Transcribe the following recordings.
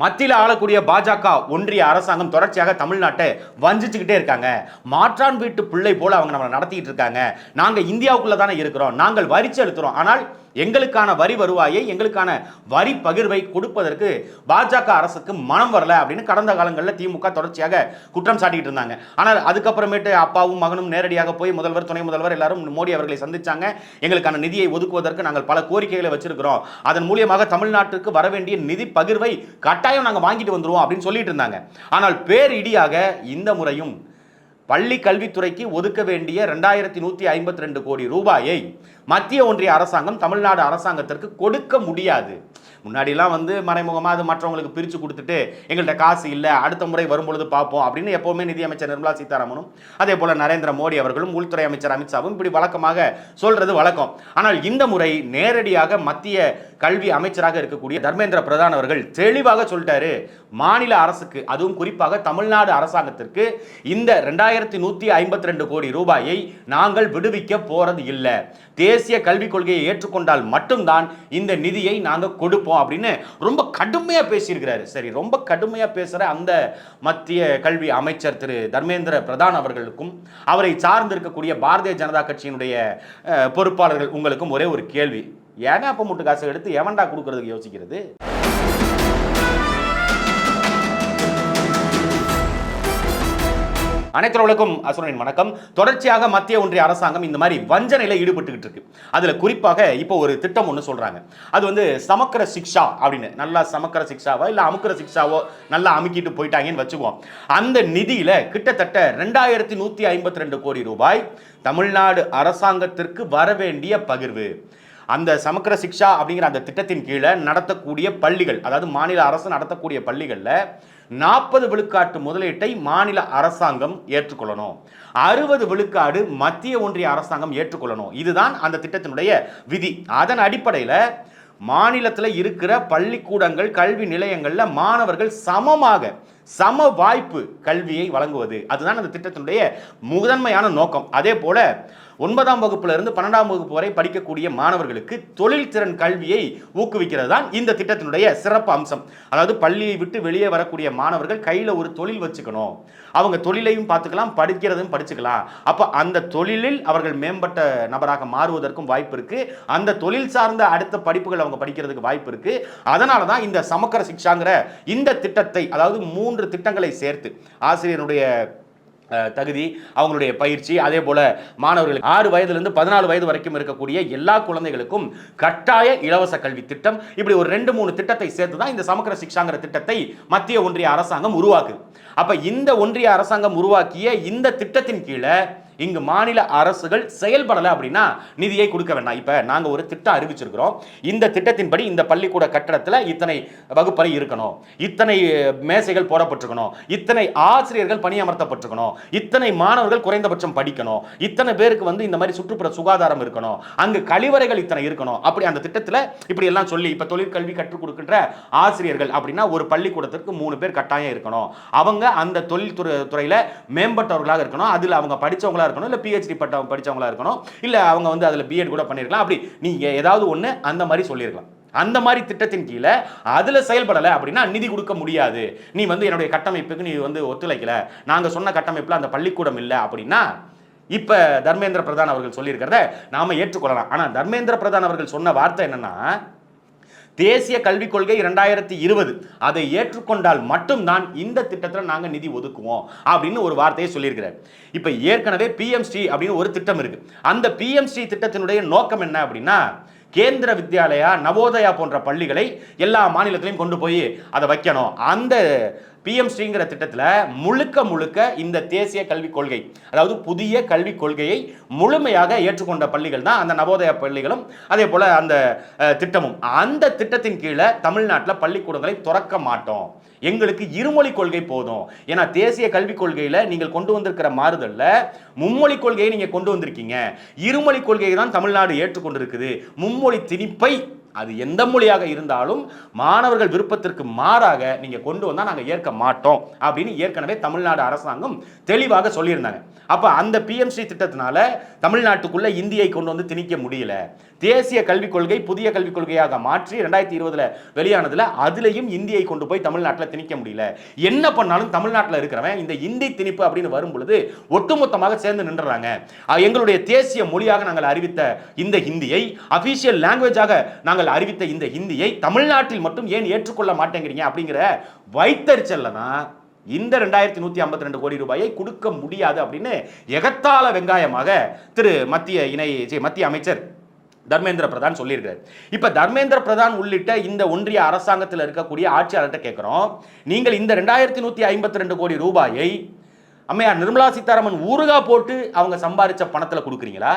மத்தியில் ஆளக்கூடிய பாஜக ஒன்றிய அரசாங்கம் தொடர்ச்சியாக தமிழ்நாட்டை வஞ்சிச்சுக்கிட்டே இருக்காங்க. மாற்றான் வீட்டு பிள்ளை போல அவங்க நம்மளை நடத்திக்கிட்டு இருக்காங்க. நாங்கள் இந்தியாவுக்குள்ளே தானே இருக்கிறோம். நாங்கள் வரிச்சு எழுத்துறோம் ஆனால் எங்களுக்கான வரி வருவாயை எங்களுக்கான வரி பகிர்வை கொடுப்பதற்கு பாஜக அரசுக்கு மனம் வரல அப்படின்னு கடந்த காலங்களில் திமுக தொடர்ச்சியாக குற்றம் சாட்டிக்கிட்டு இருந்தாங்க. ஆனால் அதுக்கப்புறமேட்டு அப்பாவும் மகனும் நேரடியாக போய் முதல்வர் துணை முதல்வர் எல்லாரும் மோடி அவர்களை சந்திச்சாங்க. எங்களுக்கான நிதியை ஒதுக்குவதற்கு நாங்கள் பல கோரிக்கைகளை வச்சிருக்கிறோம். அதன் மூலியமாக தமிழ்நாட்டுக்கு வர வேண்டிய நிதி பகிர்வை கட்டாயம் நாங்கள் வாங்கிட்டு வந்துருவோம் அப்படின்னு சொல்லிட்டு இருந்தாங்க. ஆனால் பேரிடியாக இந்த முறையும் பள்ளி கல்வித்துறைக்கு ஒதுக்க வேண்டிய ரெண்டாயிரத்தி நூற்றி ஐம்பத்தி ரெண்டு கோடி ரூபாயை மத்திய ஒன்றிய அரசாங்கம் தமிழ்நாடு அரசாங்கத்திற்கு கொடுக்க முடியாது. முன்னாடிலாம் வந்து மறைமுகமாக அது மற்றவங்களுக்கு பிரித்து கொடுத்துட்டு எங்கள்கிட்ட காசு இல்லை அடுத்த முறை வரும்பொழுது பார்ப்போம் அப்படின்னு எப்போவுமே நிதியமைச்சர் நிர்மலா சீதாராமனும் அதே போல் நரேந்திர மோடி அவர்களும் உள்துறை அமைச்சர் அமித்ஷாவும் இப்படி வழக்கமாக சொல்கிறது வழக்கம். ஆனால் இந்த முறை நேரடியாக மத்திய கல்வி அமைச்சராக இருக்கக்கூடிய தர்மேந்திர பிரதான் அவர்கள் தெளிவாக சொல்லிட்டாரு. மாநில அரசுக்கு அதுவும் குறிப்பாக தமிழ்நாடு அரசாங்கத்திற்கு இந்த ரெண்டாயிரத்தி நூற்றி ஐம்பத்தி ரெண்டு கோடி ரூபாயை நாங்கள் விடுவிக்க போகிறது இல்லை. தேசிய கல்விக் கொள்கையை ஏற்றுக்கொண்டால் மட்டும்தான் இந்த நிதியை நாங்கள் கொடுப்போம் அப்படின்னு ரொம்ப கடுமையாக பேசியிருக்கிறாரு. சரி ரொம்ப கடுமையாக பேசுகிற அந்த மத்திய கல்வி அமைச்சர் திரு தர்மேந்திர பிரதான் அவர்களுக்கும் அவரை சார்ந்திருக்கக்கூடிய பாரதிய ஜனதா கட்சியினுடைய பொறுப்பாளர்கள் உங்களுக்கும் ஒரே ஒரு கேள்வி. ஏன்னா அப்போ முட்டு காசு எடுத்து எவன்டா கொடுக்கறதுக்கு யோசிக்கிறது? அனைத்துறவுகளுக்கும் அசுரனின் வணக்கம். தொடர்ச்சியாக மத்திய ஒன்றிய அரசாங்கம் இந்த மாதிரி வஞ்சனையில் ஈடுபட்டுக்கிட்டு இருக்கு. அதில் குறிப்பாக இப்போ ஒரு திட்டம் ஒன்று சொல்கிறாங்க அது வந்து சமக்கர சிக்ஷா அப்படின்னு. நல்லா சமக்கர சிக்ஷாவோ இல்லை அமுக்கிற சிக்ஷாவோ நல்லா அமுக்கிட்டு போயிட்டாங்கன்னு வச்சுக்குவோம். அந்த நிதியில் கிட்டத்தட்ட ரெண்டாயிரத்தி நூற்றி ஐம்பத்தி ரெண்டு கோடி ரூபாய் தமிழ்நாடு அரசாங்கத்திற்கு வர வேண்டிய பகிர்வு. அந்த சமக்கர சிக்ஷா அப்படிங்கிற அந்த திட்டத்தின் கீழே நடத்தக்கூடிய பள்ளிகள் அதாவது மாநில அரசு நடத்தக்கூடிய பள்ளிகளில் நாற்பது விழுக்காட்டு முதலீட்டை மாநில அரசாங்கம் ஏற்றுக்கொள்ளணும். அறுபது விழுக்காடு மத்திய ஒன்றிய அரசாங்கம் ஏற்றுக்கொள்ளணும். இதுதான் அந்த திட்டத்தினுடைய விதி. அதன் அடிப்படையில் மாநிலத்தில் இருக்கிற பள்ளிக்கூடங்கள் கல்வி நிலையங்களில் மாணவர்கள் சமமாக சம வாய்ப்பு கல்வியை வழங்குவது. அதுதான் அந்த திட்டத்தினுடைய முதன்மையான நோக்கம். அதே போல ஒன்பதாம் வகுப்பிலிருந்து பன்னெண்டாம் வகுப்பு வரை படிக்கக்கூடிய மாணவர்களுக்கு தொழில் திறன் கல்வியை ஊக்குவிக்கிறது தான் இந்த திட்டத்தினுடைய சிறப்பு அம்சம். அதாவது பள்ளியை விட்டு வெளியே வரக்கூடிய மாணவர்கள் கையில் ஒரு தொழில் வச்சுக்கணும். அவங்க தொழிலையும் பார்த்துக்கலாம் படிக்கிறதும் படிச்சுக்கலாம். அப்போ அந்த தொழிலில் அவர்கள் மேம்பட்ட நபராக மாறுவதற்கும் வாய்ப்பு இருக்கு. அந்த தொழில் சார்ந்த அடுத்த படிப்புகள் அவங்க படிக்கிறதுக்கு வாய்ப்பு இருக்கு. அதனால தான் இந்த சமக்கர சிக்ஷாங்கிற இந்த திட்டத்தை அதாவது மூன்று திட்டங்களை சேர்த்து ஆசிரியருடைய தகுதி அவங்களுடைய பயிற்சி அதே போல மாணவர்கள் ஆறு வயதுலேருந்து பதினாலு வயது வரைக்கும் இருக்கக்கூடிய எல்லா குழந்தைகளுக்கும் கட்டாய இலவச கல்வி திட்டம். இப்படி ஒரு ரெண்டு மூணு திட்டத்தை சேர்த்து தான் இந்த சமக்கர சிக்ஷாங்கிற திட்டத்தை மத்திய ஒன்றிய அரசாங்கம் உருவாக்குது. அப்போ இந்த ஒன்றிய அரசாங்கம் உருவாக்கிய இந்த திட்டத்தின் கீழே இங்கு மாநில அரசுகள் செயல்படலை அப்படின்னா நிதியை கொடுக்க வேண்டாம். இப்போ நாங்கள் ஒரு திட்டம் அறிவிச்சிருக்கிறோம். இந்த திட்டத்தின்படி இந்த பள்ளிக்கூட கட்டடத்தில் இத்தனை வகுப்பறை இருக்கணும். இத்தனை மேசைகள் போடப்பட்டிருக்கணும். இத்தனை ஆசிரியர்கள் பணியமர்த்தப்பட்டிருக்கணும். இத்தனை மாணவர்கள் குறைந்தபட்சம் படிக்கணும். இத்தனை பேருக்கு வந்து இந்த மாதிரி சுற்றுப்புற சுகாதாரம் இருக்கணும். அங்கு கழிவறைகள் இத்தனை இருக்கணும். அப்படி அந்த திட்டத்தில் இப்படி எல்லாம் சொல்லி இப்போ தொழிற்கல்வி கற்றுக் கொடுக்கின்ற ஆசிரியர்கள் அப்படின்னா ஒரு பள்ளிக்கூடத்திற்கு மூணு பேர் கட்டாயம் இருக்கணும். அவங்க அந்த தொழில்துறை துறையில் மேம்பட்டவர்களாக இருக்கணும். அதில் அவங்க படிச்சவங்களா இருக்கணும் இல்லை பிஹெச்டி பட்டம் படிச்சவங்களா இருக்கணும் இல்லை அவங்க வந்து அதில் பிஎட் கூட பண்ணியிருக்கலாம் அப்படி நீங்கள் ஏதாவது ஒன்று அந்த மாதிரி சொல்லியிருக்கலாம் அந்த மாதிரி திட்டத்தின் கீழே அதில் செயல்படலை அப்படின்னா நிதி கொடுக்க முடியாது. நீ வந்து என்னுடைய கட்டமைப்புக்கு நீ வந்து ஒத்துழைக்கல. நாங்கள் சொன்ன கட்டமைப்பில் அந்த பள்ளிக்கூடம் இல்லை அப்படின்னா இப்போ தர்மேந்திர பிரதான் அவர்கள் சொல்லியிருக்கிறத நாம ஏற்றுக்கொள்ளலாம். ஆனால் தர்மேந்திர பிரதான் அவர்கள் சொன்ன வார்த்தை என்னன்னா தேசிய கல்விக் கொள்கை இரண்டாயிரத்தி இருபது. அதை ஏற்றுக்கொண்டால் மட்டும்தான் இந்த திட்டத்தில் நாங்கள் நிதி ஒதுக்குவோம் அப்படின்னு ஒரு வார்த்தையை சொல்லியிருக்கிறார். இப்போ ஏற்கனவே பிஎம்ஸ்டி அப்படின்னு ஒரு திட்டம் இருக்கு. அந்த பிஎம்ஸ்டி திட்டத்தினுடைய நோக்கம் என்ன அப்படின்னா கேந்திர வித்யாலயா நவோதயா போன்ற பள்ளிகளை எல்லா மாநிலத்திலையும் கொண்டு போய் அதை வைக்கணும். அந்த பிஎம் ஸ்ரீங்கிற திட்டத்தில் முழுக்க முழுக்க இந்த தேசிய கல்விக் கொள்கை அதாவது புதிய கல்விக் கொள்கையை முழுமையாக ஏற்றுக்கொண்ட பள்ளிகள் தான் அந்த நவோதய பள்ளிகளும் அதே போல் அந்த திட்டமும். அந்த திட்டத்தின் கீழே தமிழ்நாட்டில் பள்ளிக்கூடங்களை திறக்க மாட்டோம். எங்களுக்கு இருமொழி கொள்கை போதும். ஏன்னா தேசிய கல்விக் கொள்கையில் நீங்கள் கொண்டு வந்திருக்கிற மாறுதலில் மும்மொழி கொள்கையை நீங்கள் கொண்டு வந்திருக்கீங்க. இருமொழி கொள்கையை தான் தமிழ்நாடு ஏற்றுக்கொண்டிருக்குது. மும்மொழி திணிப்பை அது எந்த மொழியாக இருந்தாலும் மாணவர்கள் விருப்பத்திற்கு மாறாக நீங்க கொண்டு வந்தால் நாங்கள் ஏற்க மாட்டோம் அப்படின்னு ஏற்கனவே தமிழ்நாடு அரசாங்கம் தெளிவாக சொல்லியிருந்தாங்க. அப்போ அந்த பிஎம்சி திட்டத்தினால தமிழ்நாட்டுக்குள்ள இந்தியை கொண்டு வந்து திணிக்க முடியல. தேசிய கல்விக் கொள்கை புதிய கல்விக் கொள்கையாக மாற்றி ரெண்டாயிரத்தி இருபதுல வெளியானதுல அதுலயும் இந்தியை கொண்டு போய் தமிழ்நாட்டில் திணிக்க முடியல. என்ன பண்ணாலும் தமிழ்நாட்டில் இருக்கிறவன் இந்த இந்தி திணிப்பு அப்படின்னு வரும் பொழுது ஒட்டுமொத்தமாக சேர்ந்து நின்றுறாங்க. எங்களுடைய தேசிய மொழியாக நாங்கள் அறிவித்த இந்த ஹிந்தியை அபிஷியல் லாங்குவேஜாக நாங்கள் அறிவித்த இந்த ஹிந்தியை தமிழ்நாட்டில் மட்டும் ஏன் ஏற்றுக்கொள்ள மாட்டேங்கிறீங்க அப்படிங்கிற வைத்தறிச்சல்ல தான் இந்த ரெண்டாயிரத்தி நூற்றி ஐம்பத்தி ரெண்டு கோடி ரூபாயை கொடுக்க முடியாது அப்படின்னு எகத்தால வெங்காயமாக திரு மத்திய இணை மத்திய அமைச்சர் தர்மேந்திர பிரதான் சொல்லியிருக்காரு இப்போ தர்மேந்திர பிரதான் உள்ளிட்ட இந்த ஒன்றிய அரசாங்கத்தில் இருக்கக்கூடிய ஆட்சியாளர்கிட்ட கேட்குறோம் நீங்கள் இந்த ரெண்டாயிரத்தி நூற்றி ஐம்பத்தி ரெண்டு கோடி ரூபாயை அம்மையார் நிர்மலா சீதாராமன் ஊறுகா போட்டு அவங்க சம்பாதிச்ச பணத்தில் கொடுக்குறீங்களா?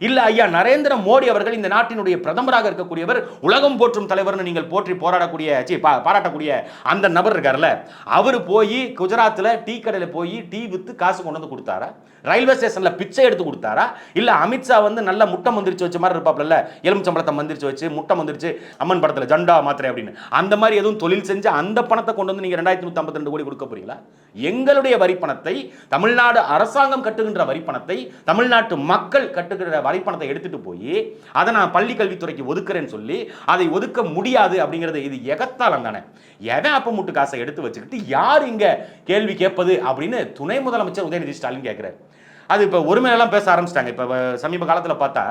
இல்லை ஐயா நரேந்திர மோடி அவர்கள் இந்த நாட்டினுடைய பிரதமராக இருக்கக்கூடியவர் உலகம் போற்றும் தலைவர்னு நீங்கள் போற்றி போராடக்கூடிய சி, பா- பாராட்டக்கூடிய அந்த நபர் இருக்கார்ல அவர் போய் குஜராத்தில் டீ கடையில் போய் டீ விற்று காசு கொண்டு வந்து கொடுத்தாரா? ரயில்வே ஸ்டேஷனில் பிச்சை எடுத்து கொடுத்தாரா? இல்லை அமித்ஷா வந்து நல்ல முட்டை மந்திரிச்சு வச்ச மாதிரி இருப்பாப்ல எலுமிச்சம்பழத்தை மந்திரிச்சு வச்சு முட்டை மந்திரிச்சு அம்மன் படத்தில் ஜண்டா மாத்திரை அப்படின்னு. அந்த மாதிரி எதுவும் தொழில் செஞ்சு அந்த பணத்தை கொண்டு வந்து நீங்கள் ரெண்டாயிரத்தி நூற்றி ஐம்பத்தி ரெண்டு கோடி கொடுக்க போறீங்களா? எங்களுடைய வரிப்பணத்தை தமிழ்நாடு அரசாங்கம் கட்டுகின்ற வரிப்பணத்தை தமிழ்நாட்டு மக்கள் கட்டுகிற வரிப்பணத்தை எடுத்துட்டு போய் அதை நான் பள்ளி கல்வித்துறைக்கு ஒதுக்குறேன்னு சொல்லி அதை ஒதுக்க முடியாது அப்படிங்கிறது இது எகத்தாலம் தானே. எவன் அப்ப முட்டு காசை எடுத்து வச்சுக்கிட்டு யார் இங்க கேள்வி கேட்பது அப்படின்னு துணை முதலமைச்சர் உதயநிதி ஸ்டாலின் கேட்கிறார். அது இப்போ ஒருமையெல்லாம் பேச ஆரம்பிச்சிட்டாங்க. இப்போ சமீப காலத்தில் பார்த்தா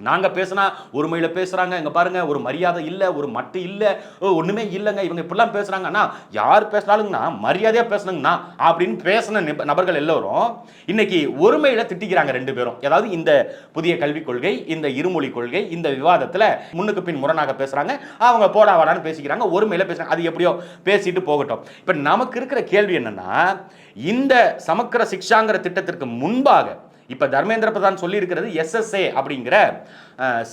நாங்கள் பேசினா ஒருமையில் பேசுகிறாங்க இங்கே பாருங்கள் ஒரு மரியாதை இல்லை ஒரு மட்டு இல்லை ஓ, இல்லைங்க. இவங்க இப்படிலாம் பேசுகிறாங்கண்ணா யார் பேசினாலுங்கண்ணா மரியாதையாக பேசணுங்கண்ணா அப்படின்னு பேசின நிப- நபர்கள் எல்லோரும் இன்னைக்கு ஒருமையில் திட்டிக்கிறாங்க ரெண்டு பேரும். அதாவது இந்த புதிய கல்விக் கொள்கை இந்த இருமொழி கொள்கை இந்த விவாதத்தில் முன்னுக்கு பின் முரணாக பேசுகிறாங்க அவங்க போடா வாடான்னு பேசிக்கிறாங்க ஒருமையில் பேசுகிறாங்க அது எப்படியோ பேசிட்டு போகட்டும். இப்போ நமக்கு இருக்கிற கேள்வி என்னென்னா இந்த சமக்கர சிக்ஷாங்கிற திட்டத்திற்கு முன்பாக இப்போ தர்மேந்திர பிரதான் சொல்லியிருக்கிறது எஸ்எஸ்ஏ அப்படிங்கிற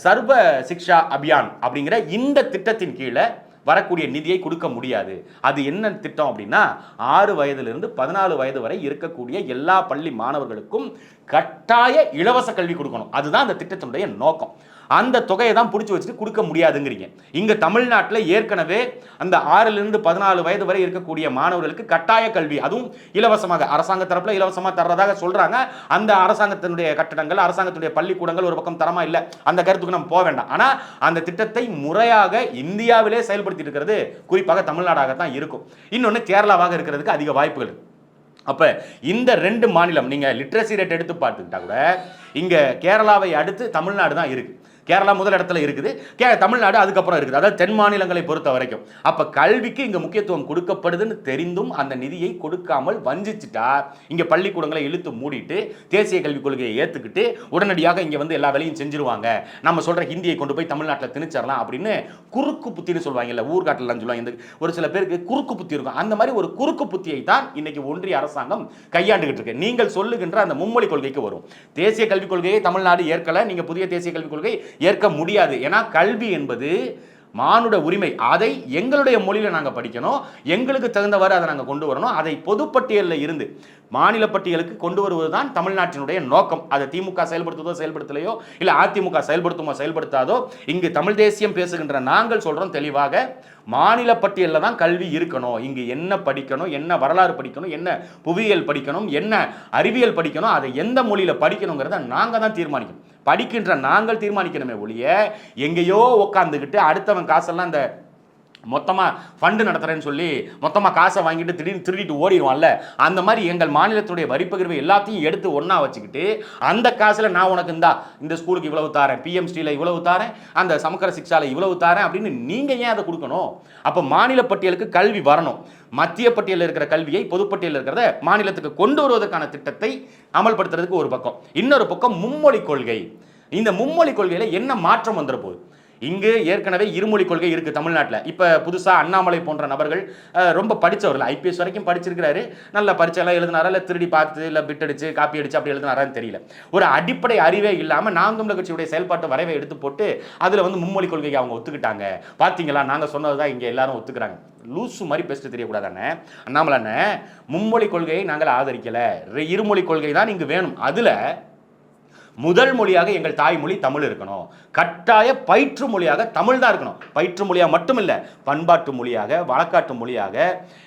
சர்வ சிக்ஷா அபியான் அப்படிங்கிற இந்த திட்டத்தின் கீழே வரக்கூடிய நிதியை கொடுக்க முடியாது. அது என்ன திட்டம் அப்படின்னா ஆறு வயதிலிருந்து பதினாலு வயது வரை இருக்கக்கூடிய எல்லா பள்ளி மாணவர்களுக்கும் கட்டாய இலவச கல்வி கொடுக்கணும். அதுதான் அந்த திட்டத்தினுடைய நோக்கம். அந்த தொகையை தான் பிடிச்சி வச்சுட்டு கொடுக்க முடியாதுங்கிறீங்க. இங்கே தமிழ்நாட்டில் ஏற்கனவே அந்த ஆறிலிருந்து பதினாலு வயது வரை இருக்கக்கூடிய மாணவர்களுக்கு கட்டாய கல்வி அதுவும் இலவசமாக அரசாங்க தரப்பில் இலவசமாக தர்றதாக சொல்கிறாங்க அந்த அரசாங்கத்தினுடைய கட்டடங்கள் அரசாங்கத்துடைய பள்ளிக்கூடங்கள் ஒரு பக்கம் தரமா இல்லை. அந்த கருத்துக்கு நம்ம போக வேண்டாம். ஆனால் அந்த திட்டத்தை முறையாக இந்தியாவிலே செயல்படுத்தி இருக்கிறது குறிப்பாக தமிழ்நாடாக தான் இருக்கும். இன்னொன்று கேரளாவாக இருக்கிறதுக்கு அதிக வாய்ப்புகள். அப்போ இந்த ரெண்டு மாநிலம் நீங்கள் லிட்ரஸி ரேட் எடுத்து பார்த்துக்கிட்டா கூட இங்கே கேரளாவை அடுத்து தமிழ்நாடு தான் இருக்குது கேரளா முதல் இடத்துல இருக்குது. கே தமிழ்நாடு அதுக்கப்புறம் இருக்குது. அதாவது தென் மாநிலங்களை பொறுத்த வரைக்கும். அப்போ கல்விக்கு இங்கே முக்கியத்துவம் கொடுக்கப்படுதுன்னு தெரிந்தும் அந்த நிதியை கொடுக்காமல் வஞ்சிச்சிட்டா இங்கே பள்ளிக்கூடங்களை இழுத்து மூடிட்டு தேசிய கல்விக் கொள்கையை ஏற்றுக்கிட்டு உடனடியாக இங்கே வந்து எல்லா வேலையும் செஞ்சிருவாங்க. நம்ம சொல்கிற ஹிந்தியை கொண்டு போய் தமிழ்நாட்டில் திணிச்சிடலாம் அப்படின்னு குறுக்கு புத்தின்னு சொல்லுவாங்கல்ல ஊர்காட்டிலாம் சொல்லுவாங்க. இந்த ஒரு சில பேருக்கு குறுக்கு புத்தி இருக்கும். அந்த மாதிரி ஒரு குறுக்கு புத்தியை தான் இன்னைக்கு ஒன்றிய அரசாங்கம் கையாண்டுகிட்டு இருக்கு. நீங்கள் சொல்லுகின்ற அந்த மும்மொழி கொள்கைக்கு வரும். தேசிய கல்விக் கொள்கையை தமிழ்நாடு ஏற்கல. நீங்கள் புதிய தேசிய கல்விக் கொள்கை ஏற்க முடியாது. ஏன்னா கல்வி என்பது மானுட உரிமை. அதை எங்களுடைய மொழியில் நாங்கள் படிக்கணும். எங்களுக்கு தகுந்தவாறு அதை நாங்கள் கொண்டு வரணும். அதை பொதுப்பட்டியலில் இருந்து மாநில பட்டியலுக்கு கொண்டு வருவது தான் தமிழ்நாட்டினுடைய நோக்கம். அதை திமுக செயல்படுத்துவதோ செயல்படுத்தலையோ இல்லை அதிமுக செயல்படுத்துமோ செயல்படுத்தாதோ இங்கு தமிழ் தேசியம் பேசுகின்ற நாங்கள் சொல்கிறோம் தெளிவாக மாநில பட்டியலில் தான் கல்வி இருக்கணும். இங்கு என்ன படிக்கணும் என்ன வரலாறு படிக்கணும் என்ன புவியியல் படிக்கணும் என்ன அறிவியல் படிக்கணும் அதை எந்த மொழியில் படிக்கணுங்கிறத நாங்கள் தான் தீர்மானிக்கணும். படிக்கின்ற நாங்கள் தீர்மானிக்கணுமே ஒழிய எங்கேயோ உட்காந்துக்கிட்டு அடுத்தவன் காசெல்லாம் இந்த மொத்தமாக ஃபண்டு நடத்துகிறேன்னு சொல்லி மொத்தமாக காசை வாங்கிட்டு திடீர்னு திருடிட்டு ஓடிடுவான்ல அந்த மாதிரி எங்கள் மாநிலத்துடைய வரிப்பகிர்வை எல்லாத்தையும் எடுத்து ஒன்றா வச்சுக்கிட்டு அந்த காசில் நான் உனக்கு இந்தா இந்த ஸ்கூலுக்கு இவ்வளவு தாரேன் பிஎம் ஸ்டீல இவ்வளவு தாரேன் அந்த சமக்கர சிக்ஷால இவ்வளவு தாரேன் அப்படின்னு நீங்கள் ஏன் அதை கொடுக்கணும்? அப்போ மாநில பட்டியலுக்கு கல்வி வரணும். மத்திய பட்டியலில் இருக்கிற கல்வியை பொதுப்பட்டியலில் இருக்கிறத மாநிலத்துக்கு கொண்டு வருவதற்கான திட்டத்தை அமல்படுத்துறதுக்கு ஒரு பக்கம். இன்னொரு பக்கம் மும்மொழி கொள்கை. இந்த மும்மொழி கொள்கையில் என்ன மாற்றம் வந்துட போகுது? இங்கு ஏற்கனவே இருமொழி கொள்கை இருக்கு தமிழ்நாட்டில். இப்போ புதுசாக அண்ணாமலை போன்ற நபர்கள் ரொம்ப படித்தவர்கள் ஐபிஎஸ் வரைக்கும் படிச்சிருக்கிறாரு. நல்ல பரிச்சையெல்லாம் எழுதினாரா? இல்லை திருடி பார்த்து இல்லை பிட் அடிச்சு காப்பி அடிச்சு அப்படி எழுதினாரான்னு தெரியல. ஒரு அடிப்படை அறிவே இல்லாமல் நாம் தமிழர் கட்சியுடைய செயல்பாட்டு வரைவை எடுத்து போட்டு அதில் வந்து மும்மொழி கொள்கையை அவங்க ஒத்துக்கிட்டாங்க. பார்த்தீங்களா நாங்கள் சொன்னது தான் இங்கே எல்லாரும் ஒத்துக்கிறாங்க. லூசு மாதிரி பெஸ்ட்டு தெரியக்கூடாதானே அண்ணாமலை மும்மொழி கொள்கையை நாங்கள் ஆதரிக்கலை. இருமொழி கொள்கை தான் இங்கு வேணும். அதில் முதல் மொழியாக எங்கள் தாய்மொழி தமிழ் இருக்கணும். கட்டாய பயிற்று மொழியாக தமிழ் தான் இருக்கணும். பயிற்று மொழியாக மட்டும் இல்லை பண்பாட்டு மொழியாக வழக்காட்டு மொழியாக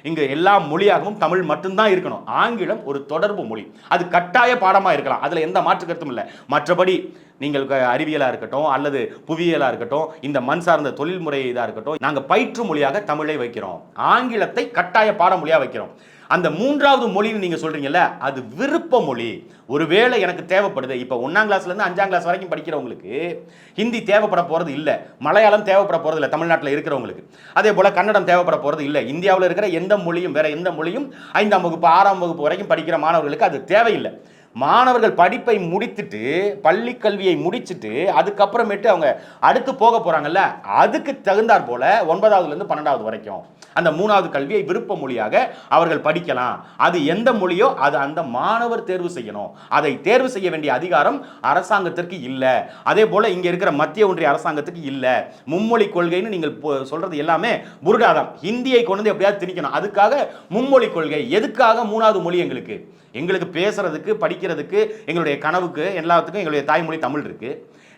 இங்கே எல்லா மொழியாகவும் தமிழ் மட்டும்தான் இருக்கணும். ஆங்கிலம் ஒரு தொடர்பு மொழி. அது கட்டாய பாடமாக இருக்கலாம். அதில் எந்த மாற்று கருத்தும் இல்லை. மற்றபடி நீங்கள் க- இருக்கட்டும் அல்லது புவியியலாக இருக்கட்டும் இந்த மண் சார்ந்த தொழில்முறை இதாக இருக்கட்டும் நாங்கள் பயிற்று மொழியாக தமிழை வைக்கிறோம். ஆங்கிலத்தை கட்டாய பாடமொழியாக வைக்கிறோம். அந்த மூன்றாவது மொழின்னு நீங்கள் சொல்கிறீங்கல்ல அது விருப்ப மொழி. ஒருவேளை எனக்கு தேவைப்படுது இப்போ ஒன்றாம் கிளாஸ்லேருந்து அஞ்சாம் கிளாஸ் வரைக்கும் படிக்கிறவங்களுக்கு ஹிந்தி தேவைப்பட போகிறது இல்லை. மலையாளம் தேவைப்பட போகிறது இல்லை தமிழ்நாட்டில் இருக்கிறவங்களுக்கு. அதே போல் கன்னடம் தேவைப்பட போகிறது இல்லை. இந்தியாவில் இருக்கிற எந்த மொழியும் வேறு எந்த மொழியும் ஐந்தாம் வகுப்பு ஆறாம் வகுப்பு வரைக்கும் படிக்கிற மாணவர்களுக்கு அது தேவையில்லை. மாணவர்கள் படிப்பை முடித்துட்டு பள்ளி கல்வியை முடிச்சுட்டு அதுக்கப்புறமேட்டு அவங்க அடுத்து போக போகிறாங்கல்ல அதுக்கு தகுந்தாற் போல ஒன்பதாவதுலேருந்து பன்னெண்டாவது வரைக்கும். அந்த மூணாவது கல்வியை விருப்ப மொழியாக அவர்கள் படிக்கலாம். அது எந்த மொழியோ அது அந்த மாணவர் தேர்வு செய்யணும். அதை தேர்வு செய்ய வேண்டிய அதிகாரம் அரசாங்கத்திற்கு இல்லை. அதே போல் இங்கே இருக்கிற மத்திய ஒன்றிய அரசாங்கத்துக்கு இல்லை. மும்மொழி கொள்கைன்னு நீங்கள் சொல்கிறது எல்லாமே புருடாதம் ஹிந்தியை கொண்டு வந்து எப்படியாவது திணிக்கணும். அதுக்காக மும்மொழி கொள்கை எதுக்காக மூணாவது மொழி எங்களுக்கு? எங்களுக்கு பேசுறதுக்கு படிக்கிறதுக்கு எங்களுடைய கனவுக்கு எல்லாத்துக்கும் எங்களுடைய தாய்மொழி தமிழ் இருக்கு.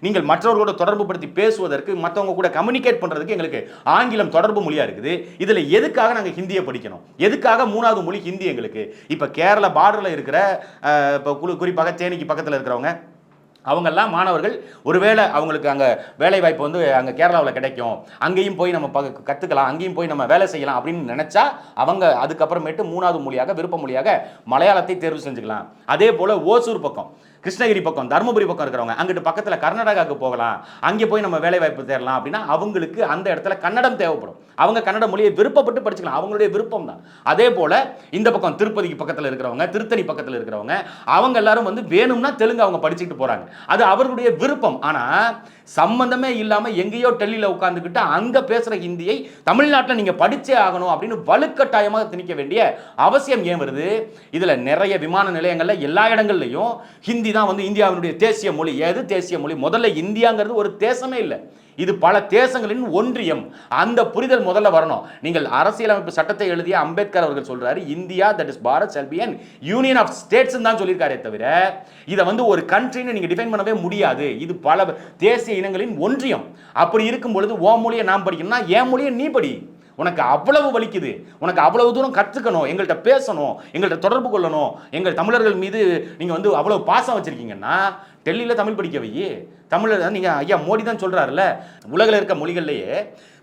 நீங்கள் மற்றவர்களோட தொடர்பு படுத்தி பேசுவதற்கு மற்றவங்க கூட கம்யூனிகேட் பண்ணுறதுக்கு எங்களுக்கு ஆங்கிலம் தொடர்பு மொழியாக இருக்குது. இதில் எதுக்காக நாங்கள் ஹிந்தியை படிக்கணும்? எதுக்காக மூணாவது மொழி ஹிந்தி எங்களுக்கு? இப்போ கேரள பார்டரில் இருக்கிற இப்போ குறிப்பாக தேனிக்கு பக்கத்தில் இருக்கிறவங்க அவங்கெல்லாம் மாணவர்கள் ஒருவேளை அவங்களுக்கு அங்கே வேலை வாய்ப்பு வந்து அங்கே கேரளாவில் கிடைக்கும். அங்கேயும் போய் நம்ம ப கற்றுக்கலாம் அங்கேயும் போய் நம்ம வேலை செய்யலாம் அப்படின்னு நினச்சா அவங்க அதுக்கப்புறமேட்டு மூணாவது மொழியாக விருப்ப மொழியாக மலையாளத்தை தேர்வு செஞ்சுக்கலாம். அதே போல் ஓசூர் பக்கம். கிருஷ்ணகிரி பக்கம் தருமபுரி பக்கம் இருக்கிறவங்க அங்கிட்டு பக்கத்தில் கர்நாடகாவுக்கு போகலாம் அங்கே போய் நம்ம வேலை வாய்ப்பு தேடலாம் அப்படின்னா அவங்களுக்கு அந்த இடத்துல கன்னடம் தேவைப்படும். அவங்க கன்னட மொழியை விருப்பப்பட்டு படிச்சுக்கலாம். அவங்களுடைய விருப்பம் தான். அதே போல் இந்த பக்கம் திருப்பதிக்கு பக்கத்தில் இருக்கிறவங்க திருத்தணி பக்கத்தில் இருக்கிறவங்க அவங்க எல்லாரும் வந்து வேணும்னா தெலுங்கு அவங்க படிச்சுக்கிட்டு போகிறாங்க அது அவர்களுடைய விருப்பம். ஆனால் சம்பந்தமே இல்லாமல் எங்கேயோ டெல்லியில் உட்காந்துக்கிட்டு அங்கே பேசுகிற ஹிந்தியை தமிழ்நாட்டில் நீங்கள் படித்தே ஆகணும் அப்படின்னு வலுக்கட்டாயமாக திணிக்க வேண்டிய அவசியம் ஏன் வருது? இதில் நிறைய விமான நிலையங்களில் எல்லா இடங்கள்லையும் ஹிந்தி தான் வந்து இந்தியாவினுடைய தேசிய மொழி. எது தேசிய மொழி? முதல்ல இந்தியாங்கிறது ஒரு தேசமே இல்லை. இது பல தேசங்களின் ஒன்றியம். அந்த புரிதல் முதல்ல வரணும். நீங்கள் அரசியலமைப்பு சட்டத்தை எழுதிய அம்பேத்கர் அவர்கள் சொல்றாரு India that is Bharat shall be a union of states தான் சொல்லியிருக்காரே தவிர இதை வந்து ஒரு கண்ட்ரின்னு நீங்க டிஃபைன் பண்ணவே முடியாது. இது பல தேசிய இனங்களின் ஒன்றியம். அப்படி இருக்கும் பொழுது ஓ மொழியை நான் படிக்கணும்னா என் மொழியை நீ படி. உனக்கு அவ்வளவு வலிக்குது. உனக்கு அவ்வளவு தூரம் கற்றுக்கணும் எங்கள்கிட்ட பேசணும். எங்கள்கிட்ட தொடர்பு கொள்ளணும். எங்கள் தமிழர்கள் மீது நீங்கள் வந்து அவ்வளவு பாசம் வச்சுருக்கீங்கன்னா டெல்லியில் தமிழ் படிக்க வை தமிழர் நீங்கள் ஐயா மோடி தான் சொல்கிறாருல்ல உலகில் இருக்க மொழிகள்லேயே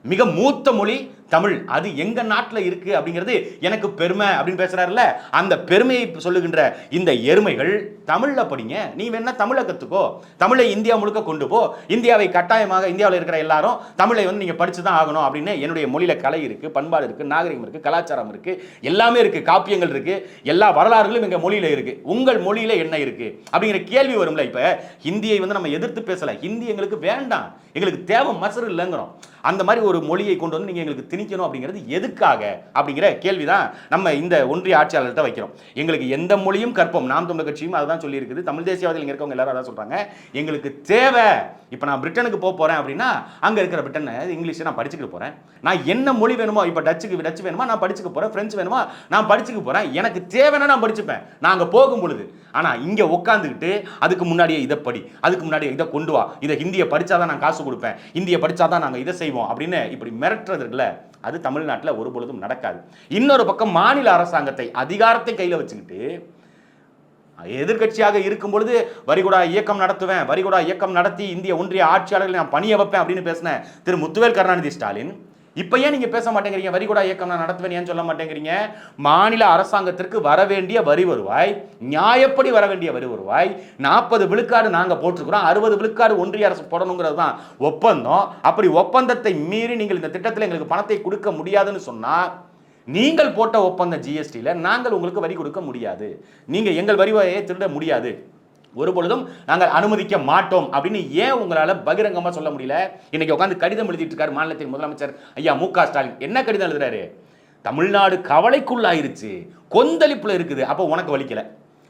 மிக மூத்த மொழி தமிழ். அது எங்கள் நாட்டில் இருக்குது அப்படிங்கிறது எனக்கு பெருமை அப்படின்னு பேசுகிறாருல்ல அந்த பெருமையை சொல்லுகின்ற இந்த எருமைகள் தமிழில் படிங்க. நீ வேணா தமிழை கற்றுக்கோ தமிழை இந்தியா முழுக்க கொண்டு போ. இந்தியாவை கட்டாயமாக இந்தியாவில் இருக்கிற எல்லாரும் தமிழை வந்து நீங்கள் படித்து தான் ஆகணும் அப்படின்னு என்னுடைய மொழியில் கலை இருக்குது பண்பாடு இருக்குது நாகரிகம் இருக்குது கலாச்சாரம் இருக்குது எல்லாமே இருக்குது காப்பியங்கள் இருக்குது எல்லா வரலாறுகளும் எங்கள் மொழியில இருக்குது உங்கள் மொழியில் என்ன இருக்குது அப்படிங்கிற கேள்வி வரும்ல இப்போ. ஹிந்தியை வந்து நம்ம எதிர்த்து பேசலை ஹிந்தி எங்களுக்கு வேண்டாம். எங்களுக்கு தேவை மசர் இல்லைங்கிறோம். அந்த மாதிரி ஒரு மொழியை கொண்டு வந்து நீங்கள் எங்களுக்கு திணிக்கணும் அப்படிங்கிறது எதுக்காக அப்படிங்கிற கேள்வி தான் நம்ம இந்த ஒன்றிய ஆட்சியாளர்கிட்ட வைக்கிறோம். எங்களுக்கு எந்த மொழியும் கற்போம். நாம் தமிழ் கட்சியும் அதுதான் சொல்லியிருக்குது. தமிழ் தேசியவாதிகள் இங்க இருக்கவங்க எல்லாரும் அதான் சொல்கிறாங்க எங்களுக்கு தேவை இப்போ நான் பிரிட்டனுக்கு போக போகிறேன் அப்படின்னா அங்கே இருக்கிற பிரிட்டன் இங்கிலீஷை நான் படிச்சுக்க போகிறேன் நான் என்ன மொழி வேணுமோ இப்போ டச்சுக்கு டச்சு வேணுமா நான் படிச்சுக்க போகிறேன் ஃப்ரெஞ்சு வேணுமா நான் படிச்சுக்க போகிறேன் எனக்கு தேவைன்னா நான் படிச்சுப்பேன். நான் அங்கே போகும் பொழுது ஆனால் இங்கே உட்காந்துக்கிட்டு அதுக்கு முன்னாடியே இதை படி அதுக்கு முன்னாடியே இதை கொண்டு வா. இதை ஹிந்தியை படித்தா தான் நான் காசு கொடுப்பேன். ஹிந்தியை படிச்சாதான் நாங்கள் இதை செய்வோம். அப்படின்னு இப்படி மிரட்டுறது இருக்குல்ல அது தமிழ்நாட்டில் ஒரு பொழுதும் நடக்காது. இன்னொரு பக்கம் மாநில அரசாங்கத்தை அதிகாரத்தை கையில் வச்சுக்கிட்டு எதிர்கட்சியாக இருக்கும் பொழுது வரிகுடா இயக்கம் நடத்துவேன் வரிகுடா இயக்கம் நடத்தி இந்திய ஒன்றிய ஆட்சியாளர்களை நான் பணிய வைப்பேன் அப்படின்னு பேசின திரு முத்துவேல் கருணாநிதி ஸ்டாலின் இப்போ ஏன் நீங்கள் பேச மாட்டேங்கிறீங்க? வரிகுடா இயக்கம் நான் நடத்துவேன் ஏன் சொல்ல மாட்டேங்கிறீங்க? மாநில அரசாங்கத்திற்கு வர வேண்டிய வரி வருவாய் நியாயப்படி வர வேண்டிய வரி வருவாய். நாற்பது விழுக்காடு நாங்கள் போட்டிருக்கிறோம் அறுபது விழுக்காடு ஒன்றிய அரசு போடணுங்கிறது தான் ஒப்பந்தம். அப்படி ஒப்பந்தத்தை மீறி நீங்கள் இந்த திட்டத்தில் எங்களுக்கு பணத்தை கொடுக்க முடியாதுன்னு சொன்னால் நீங்கள் போட்ட ஒப்பந்த ஜிஎஸ்டியில் நாங்கள் உங்களுக்கு வரி கொடுக்க முடியாது. நீங்கள் எங்கள் வரிவாயை திருட முடியாது. ஒரு பொழுதும் நாங்கள் அனுமதிக்க மாட்டோம் அப்படின்னு ஏன் உங்களால் பகிரங்கமாக சொல்ல முடியல? இன்னைக்கு உட்காந்து கடிதம் எழுதிட்டு இருக்காரு மாநிலத்தின் முதலமைச்சர் ஐயா மு க ஸ்டாலின். என்ன கடிதம் எழுதுறாரு? தமிழ்நாடு கவலைக்குள்ளாயிருச்சு கொந்தளிப்பில் இருக்குது. அப்போ உனக்கு வலிக்கல.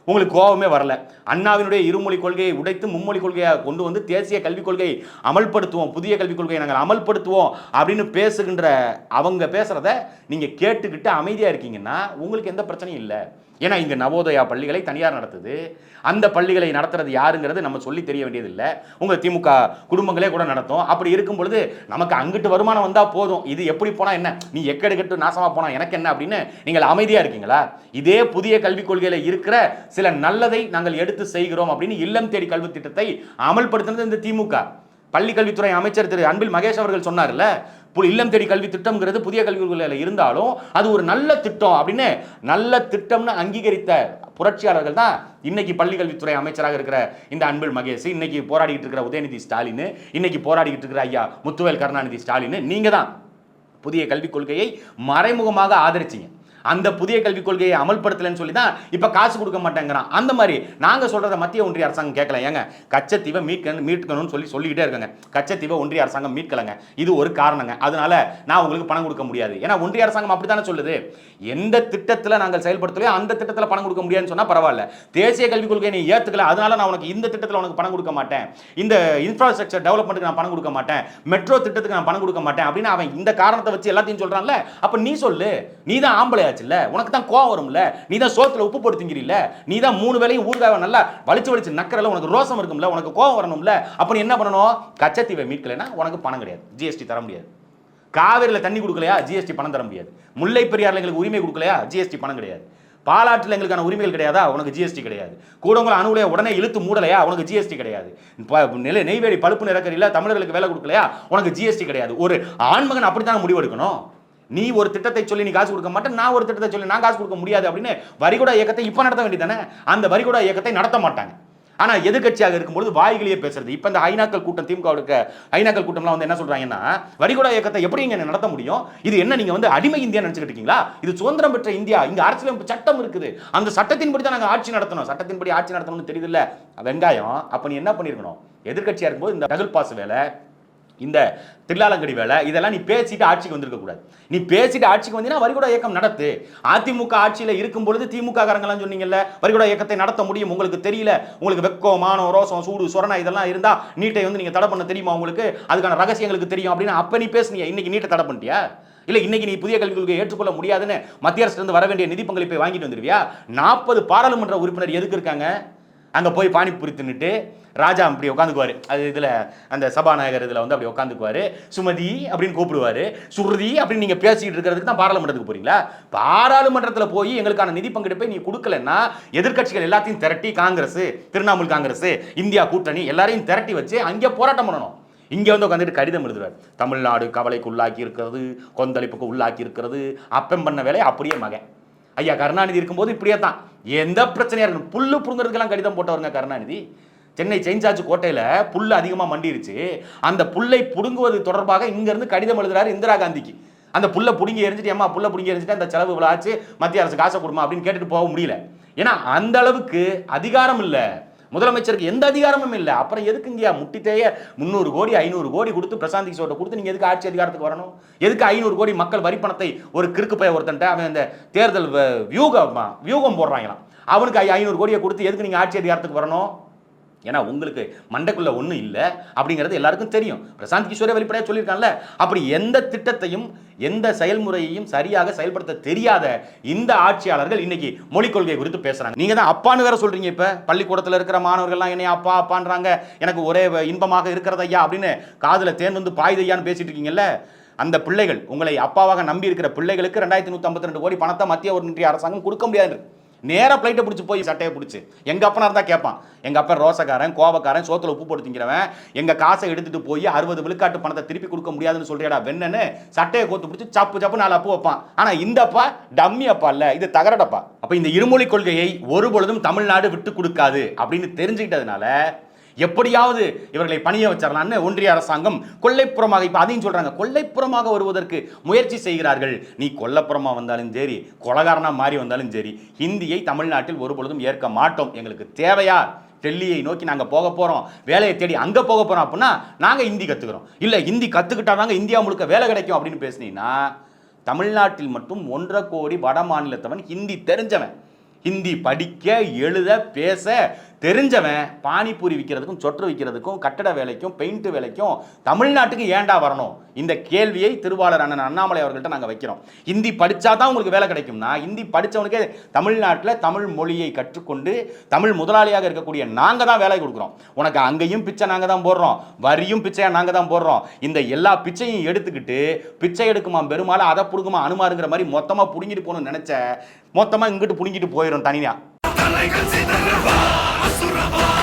உங்களுக்கு கோபமே வரல. அண்ணாவினுடைய இருமொழி கொள்கையை உடைத்து மும்மொழி கொள்கையை கொண்டு வந்து தேசிய கல்விக் கொள்கையை அமல்படுத்துவோம் புதிய கல்விக் கொள்கையை நாங்கள் அமல்படுத்துவோம் அப்படின்னு பேசுகின்ற அவங்க பேசுகிறத நீங்கள் கேட்டுக்கிட்டு அமைதியாக இருக்கீங்கன்னா உங்களுக்கு எந்த பிரச்சனையும் இல்லை. ஏன்னா இங்கே நவோதயா பள்ளிகளை தனியார் நடத்துது. அந்த பள்ளிகளை நடத்துறது யாருங்கிறது நம்ம சொல்லி தெரிய வேண்டியதில்லை. உங்கள் திமுக குடும்பங்களே கூட நடத்தும். அப்படி இருக்கும் பொழுது நமக்கு அங்கிட்டு வருமானம் வந்தால் போதும். இது எப்படி போனால் என்ன? நீ எக்கெடுக்கட்டு நாசமாக போனால் எனக்கு என்ன அப்படின்னு நீங்கள் அமைதியாக இருக்கீங்களா? இதே புதிய கல்விக் கொள்கையில் இருக்கிற சில நல்லதை நாங்கள் எடுத்து செய்கிறோம் அப்படின்னு இல்லம் தேடி கல்வி திட்டத்தை அமல்படுத்தினது இந்த திமுக. பள்ளி கல்வித்துறை அமைச்சர் திரு அன்பில் மகேஷ் அவர்கள் சொன்னார்ல இல்லம் தேடி கல்வி திட்டம்ங்கிறது புதிய கல்வி கொள்கையில் இருந்தாலும் அது ஒரு நல்ல திட்டம் அப்படின்னு நல்ல திட்டம்னு அங்கீகரித்த புரட்சியாளர்கள் தான் இன்னைக்கு பள்ளிக்கல்வித்துறை அமைச்சராக இருக்கிற இந்த அன்பில் மகேஷ் இன்னைக்கு போராடிக்கிட்டு இருக்கிற உதயநிதி ஸ்டாலின் இன்னைக்கு போராடிக்கிட்டு இருக்கிற ஐயா முத்துவேல் கருணாநிதி ஸ்டாலின் நீங்கள் தான் புதிய கல்விக் கொள்கையை மறைமுகமாக ஆதரிச்சீங்க. அந்த புதிய கல்விக் கொள்கையை அமல்படுத்தலைன்னு சொல்லி தான் இப்போ காசு கொடுக்க மாட்டேங்கிறான். அந்த மாதிரி நாங்கள் சொல்கிறத மத்திய ஒன்றிய அரசாங்கம் கேட்கல. ஏங்க கச்சத்தீவை மீட்கணும் மீட்கணும்னு சொல்லி சொல்லிக்கிட்டே இருக்காங்க. கச்சத்தீவை ஒன்றிய அரசாங்கம் மீட்கலைங்க. இது ஒரு காரணங்க. அதனால நான் உங்களுக்கு பணம் கொடுக்க முடியாது. ஏன்னா ஒன்றிய அரசாங்கம் அப்படி தானே சொல்லுது? எந்த திட்டத்தில் நாங்கள் செயல்படுத்தலையோ அந்த திட்டத்தில் பணம் கொடுக்க முடியாதுன்னு சொன்னால் பரவாயில்ல. தேசிய கல்விக் கொள்கையை நீ ஏற்றுக்கல அதனால நான் உனக்கு இந்த திட்டத்தில் உனக்கு பணம் கொடுக்க மாட்டேன். இந்த இன்ஃப்ராஸ்ட்ரக்சர் டெவலப்மெண்ட்டுக்கு நான் பணம் கொடுக்க மாட்டேன். மெட்ரோ திட்டத்துக்கு நான் பணம் கொடுக்க மாட்டேன் அப்படின்னு அவன் இந்த காரணத்தை வச்சு எல்லாத்தையும் சொல்கிறான்ல அப்போ நீ சொல்லு. நீ தான் ஆம்பளை ஆம்பளையாச்சுல்ல உனக்கு தான் கோவம் வரும்ல? நீ தான் சோத்துல உப்பு போட்டு திங்கிறீல்ல? நீ தான் மூணு வேலையும் ஊறுகாவை நல்லா வலிச்சு வலிச்சு நக்கறல உனக்கு ரோசம் இருக்கும்ல உனக்கு கோவம் வரணும்ல? அப்ப நீ என்ன பண்ணணும்? கச்சத்தீவை மீட்கலைன்னா உனக்கு பணம் கிடையாது. ஜிஎஸ்டி தர முடியாது. காவிரியில் தண்ணி கொடுக்கலையா? ஜிஎஸ்டி பணம் தர முடியாது. முல்லை பெரியாரில் எங்களுக்கு உரிமை கொடுக்கலையா? ஜிஎஸ்டி பணம் கிடையாது. பாலாற்றில் எங்களுக்கான உரிமைகள் கிடையாதா? உனக்கு ஜிஎஸ்டி கிடையாது. கூடங்குளம் அணுகுலைய உடனே இழுத்து மூடலையா? உனக்கு ஜிஎஸ்டி கிடையாது. ப- நிலை நெய்வேலி பழுப்பு நிறக்கரியில் தமிழர்களுக்கு வேலை கொடுக்கலையா? உனக்கு ஜிஎஸ்டி கிடையாது. ஒரு ஆண்மகன் அப்படித்தான் முடிவெடுக்கணும்? நீ ஒரு திட்டத்தை சொல்லி நீ காசு கொடுக்க மாட்டேன் நான் ஒரு திட்டத்தை சொல்லி நான் காசு கொடுக்க முடியாது அப்படின்னு வரிகுடா இயக்கத்தை இப்போ நடத்த வேண்டியதானே அந்த வரிகுடா இயக்கத்தை நடத்த மாட்டாங்க. ஆனால் எதிர்க்கட்சியாக இருக்கும்பொழுது வாய்களையே பேசுறது. இப்போ இந்த ஐநாக்கள் கூட்டம் திமுக இருக்க ஐநாக்கள் கூட்டம்லாம் வந்து என்ன சொல்றாங்கன்னா வரிகுடா இயக்கத்தை எப்படி இங்கே நடத்த முடியும்? இது என்ன நீங்கள் வந்து அடிமை இந்தியா நினச்சிக்கிட்டீங்களா இருக்கீங்களா? இது சுதந்திரம் பெற்ற இந்தியா. இங்கே அரசியலமைப்பு சட்டம் இருக்குது. அந்த சட்டத்தின்படி தான் நாங்கள் ஆட்சி நடத்தணும். சட்டத்தின்படி ஆட்சி நடத்தணும்னு தெரியுதுல்ல. வெங்காயம் அப்போ நீ என்ன பண்ணியிருக்கணும் எதிர்கட்சியாக இருக்கும்போது இந்த டபுள் பாஸ் வேலை இந்த தில்லாலங்கடி வேலை இதெல்லாம் நீ பேசிட்டு ஆட்சிக்கு வந்திருக்க கூடாது. நீ பேசிட்டு ஆட்சிக்கு வந்தீங்கன்னா வரிகுடா இயக்கம் நடத்து. அதிமுக ஆட்சியில் இருக்கும் பொழுது திமுக காரங்களாம் சொன்னீங்கல்ல வரிகுடா இயக்கத்தை நடத்த முடியும் உங்களுக்கு தெரியல உங்களுக்கு வெக்கம் மானம் ரோசம் சூடு சொரணை இதெல்லாம் இருந்தா நீட்டை வந்து நீங்க தடை பண்ண தெரியுமா உங்களுக்கு? அதுக்கான ரகசியங்களுக்கு தெரியும் அப்படின்னு அப்ப நீ பேசுனீங்க இன்னைக்கு நீட்டை தடை பண்ணிட்டியா? இல்லை இன்னைக்கு நீ புதிய கல்விக் கொள்கையை ஏற்றுக்கொள்ள முடியாதுன்னு மத்திய அரசு வர வேண்டிய நிதி பங்களிப்பை வாங்கிட்டு வந்துருவியா? நாற்பது பாராளுமன்ற உறுப்பினர் எதுக்கு இருக்காங்க? அங்கே போய் பானிபூரி தின்னுட்டு ராஜா அப்படி உட்காந்துக்குவார். அது இதில் அந்த சபாநாயகர் இதில் வந்து அப்படி உட்காந்துக்குவார். சுமதி அப்படின்னு கூப்பிடுவாரு. சுருதி அப்படின்னு நீங்கள் பேசிக்கிட்டு இருக்கிறதுக்கு தான் பாராளுமன்றத்துக்கு போகிறீங்களா பாராளுமன்றத்தில் போய் எங்களுக்கான நிதி பங்கெடுப்பை நீ கொடுக்கலன்னா எதிர்க்கட்சிகள் எல்லாத்தையும் திரட்டி காங்கிரஸ் திரிணாமுல் காங்கிரஸ் இந்தியா கூட்டணி எல்லாரையும் திரட்டி வச்சு அங்கே போராட்டம் பண்ணணும். இங்கே வந்து உட்காந்துட்டு கடிதம் எழுதுவார். தமிழ்நாடு கவலைக்கு உள்ளாக்கி இருக்கிறது கொந்தளிப்புக்கு உள்ளாக்கி இருக்கிறது அப்பம் பண்ண வேலை அப்படியே மகன். ஐயா கருணாநிதி இருக்கும்போது இப்படியே தான். எந்த பிரச்சனையாக இருக்கணும்? புல்லு புடுங்கிறதுக்கெல்லாம் கடிதம் போட்டவருங்க கருணாநிதி. சென்னை செயின்சார்ஜ் கோட்டையில் புல் அதிகமாக மண்டிருச்சு. அந்த புல்லை புடுங்குவது தொடர்பாக இங்கேருந்து கடிதம் எழுதுறாரு இந்திரா காந்திக்கு. அந்த புல்லை புடுங்கி எரிஞ்சிட்டு ஏமா புல்லை புடுங்கி எரிஞ்சிட்டு அந்த செலவு இவ்வளோ ஆச்சு? மத்திய அரசு காசை கொடுமா? அப்படின்னு கேட்டுட்டு போக முடியல. ஏன்னா அந்த அளவுக்கு அதிகாரம் இல்லை. முதலமைச்சருக்கு எந்த அதிகாரமும் இல்லை. அப்புறம் எதுக்கு இங்கேயா முட்டிட்டேயே முந்நூறு கோடி ஐநூறு கோடி கொடுத்து பிரசாந்த் கிஷோர்ட்ட கொடுத்து நீங்கள் எதுக்கு ஆட்சி அதிகாரத்துக்கு வரணும்? எதுக்கு ஐநூறு கோடி மக்கள் வரி பணத்தை ஒரு கிறுக்கு பைய ஒருத்தன்ட்ட அவன் இந்த தேர்தல் வ- வியூகம் வியூகம் போடுறாங்களாம். அவனுக்கு ஐநூறு கோடியை கொடுத்து எதுக்கு நீங்கள் ஆட்சி அதிகாரத்துக்கு வரணும்? ஏன்னா உங்களுக்கு மண்டைக்குள்ள ஒன்றும் இல்லை அப்படிங்கிறது எல்லாருக்கும் தெரியும். பிரசாந்த் கிஷோரே வெளிப்படையாக சொல்லியிருக்காங்கல்ல அப்படி எந்த திட்டத்தையும் எந்த செயல்முறையையும் சரியாக செயல்படுத்த தெரியாத இந்த ஆட்சியாளர்கள் இன்னைக்கு மொழிக் கொள்கை குறித்து பேசுறாங்க. நீங்க தான் அப்பான்னு வேற சொல்றீங்க இப்ப. பள்ளிக்கூடத்தில் இருக்கிற மாணவர்கள்லாம் என்னைய அப்பா அப்பான்றாங்க. எனக்கு ஒரே இன்பமாக இருக்கிறது ஐயா அப்படின்னு காதில் தேன் வந்து பாய்தையான்னு பேசிட்டு இருக்கீங்கல்ல. அந்த பிள்ளைகள் உங்களை அப்பாவாக நம்பி இருக்கிற பிள்ளைகளுக்கு ரெண்டாயிரத்தி நூற்றி ஐம்பத்தி ரெண்டு கோடி பணத்தை மத்திய ஒன்றிய அரசாங்கம் கொடுக்க முடியாது நேராக பிளைட்டை பிடிச்சி போய் சட்டையை பிடிச்சி. எங்கள் அப்பனா இருந்தால் கேட்பான் எங்கள் அப்பன் ரோசக்காரன் கோபக்காரன் சோத்தில் உப்பு போட்டு திங்கிறவன் காசை எடுத்துட்டு போய் அறுபது விழுக்காட்டு பணத்தை திருப்பி கொடுக்க முடியாதுன்னு சொல்கிறேடா வெண்ணன்னு சட்டையை கோத்து பிடிச்சி சப்பு சப்பு நாலு அப்பு வைப்பான். ஆனால் இந்த அப்பா டம்மி அப்பா இல்லை இது தகரடப்பா. அப்போ இந்த இருமொழி கொள்கையை ஒருபொழுதும் தமிழ்நாடு விட்டு கொடுக்காது அப்படின்னு தெரிஞ்சுக்கிட்டதுனால எப்படியாவது இவர்களை பணிய வச்சிடலாம்னு ஒன்றிய அரசாங்கம் கொல்லைப்புறமாக இப்போ அதையும் சொல்கிறாங்க கொல்லைப்புறமாக வருவதற்கு முயற்சி செய்கிறார்கள். நீ கொல்லப்புறமாக வந்தாலும் சரி கொலகாரனாக மாறி வந்தாலும் சரி ஹிந்தியை தமிழ்நாட்டில் ஒருபொழுதும் ஏற்க மாட்டோம். எங்களுக்கு தேவையா? டெல்லியை நோக்கி நாங்கள் போக போகிறோம் வேலையை தேடி அங்கே போக போகிறோம் அப்படின்னா நாங்கள் ஹிந்தி கற்றுக்குறோம் இல்லை ஹிந்தி கற்றுக்கிட்டா தாங்க இந்தியா முழுக்க வேலை கிடைக்கும் அப்படின்னு பேசுனீங்கன்னா தமிழ்நாட்டில் மட்டும் ஒன்றரை கோடி வட மாநிலத்தவன் ஹிந்தி தெரிஞ்சவன். ஹிந்தி படிக்க எழுத பேச தெரிஞ்சவன் பானிபூரி விற்கிறதுக்கும் சொற்று விற்கிறதுக்கும் கட்டட வேலைக்கும் பெயிண்ட் வேலைக்கும் தமிழ்நாட்டுக்கு ஏன்டா வரணும்? இந்த கேள்வியை திருவாளர் அண்ணன் அண்ணாமலை அவர்கள்ட்ட நாங்கள் வைக்கிறோம். ஹிந்தி படித்தா தான் உங்களுக்கு வேலை கிடைக்கும்னா ஹிந்தி படித்தவனுக்கே தமிழ்நாட்டில் தமிழ் மொழியை கற்றுக்கொண்டு தமிழ் முதலாளியாக இருக்கக்கூடிய நாங்கள் தான் வேலை கொடுக்குறோம். உனக்கு அங்கேயும் பிச்சை நாங்கள் தான் போடுறோம். வரியும் பிச்சையாக நாங்கள் தான் போடுறோம். இந்த எல்லா பிச்சையும் எடுத்துக்கிட்டு பிச்சை எடுக்குமா பெருமாள் அதை பிடுக்குமா அனுமாருங்கிற மாதிரி மொத்தமாக பிடுங்கிட்டு போகணும்னு நினச்ச மொத்தமாக இங்கிட்டு பிடுங்கிட்டு போயிடும் தனியாக Baba!